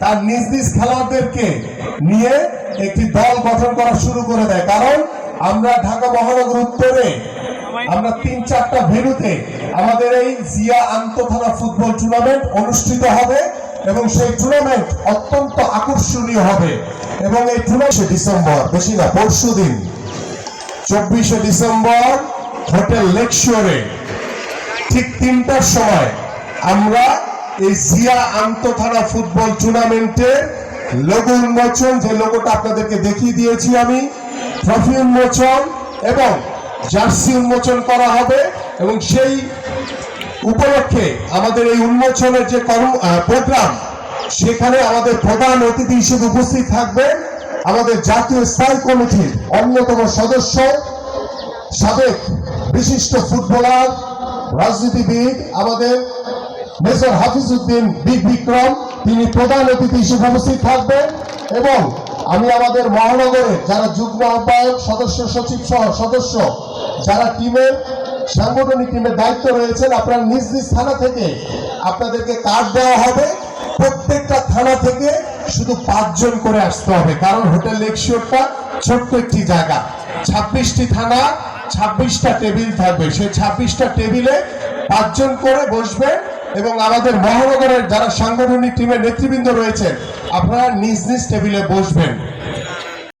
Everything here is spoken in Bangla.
তার নিজ নিজ খেলোয়াড়দেরকে নিয়ে একটি দল গঠন করা শুরু করে দেয়। কারণ আমরা ঢাকা মহানগর উত্তরে আমরা তিন চারটা ভেন্যুতে আমাদের এই জিয়া আন্তঃথানা ফুটবল টুর্নামেন্ট অনুষ্ঠিত হবে এবং সেই টুর্নামেন্ট অত্যন্ত আকর্ষণীয় হবে। এবং এই টুর্নামেন্ট ডিসেম্বর, বেশি না, পরশু দিন, চব্বিশে ডিসেম্বর হোটেল লেকশোরে ঠিক তিনটার সময় আমরা এই জিয়া আন্তঃথানা ফুটবল টুর্নামেন্টের লোগো উন্মোচন যে লোগোটা আপনাদেরকে দেখিয়ে দিয়েছি আমি ট্রফি উন্মোচন এবং জার্সি উন্মোচন করা হবে এবং সেই উপলক্ষে আমাদের এই উন্মোচনের যে কর্ম প্রোগ্রাম, সেখানে আমাদের প্রধান অতিথি হিসেবে উপস্থিত থাকবে আমাদের জাতীয় স্থায়ী কমিটির অন্যতম সদস্য, সাবেক বিশিষ্ট ফুটবলার, রাজনীতিবিদ, আমাদের মেজর হাফিজউদ্দিন বিগ বিক্রম, তিনি প্রধান অতিথি হিসেবে উপস্থিত থাকবেন এবং আমি আমাদের মহানগরের যারা যুগ্ম আহ্বায়ক, সদস্য, সচিব সহ সদস্য, যারা টিমের, সাংগঠনিক টিমের দায়িত্ব রয়েছেন, আপনারা নিজ নিজ থানা থেকে আপনাদেরকে কার্ড দেওয়া হবে। প্রত্যেকটা থানা থেকে শুধু পাঁচজন করে আসতে হবে, কারণ হোটেল লেকশিওরটা ছোট্ট একটি জায়গা। ছাব্বিশটি থানা, ছাব্বিশটা টেবিল থাকবে। সেই ছাব্বিশটা টেবিলে পাঁচজন করে বসবেন এবং আমাদের মহানগরের যারা সাংগঠনিক টিমের নেতৃবৃন্দ রয়েছেন আপনারা নিজ নিজ টেবিলে বসবেন।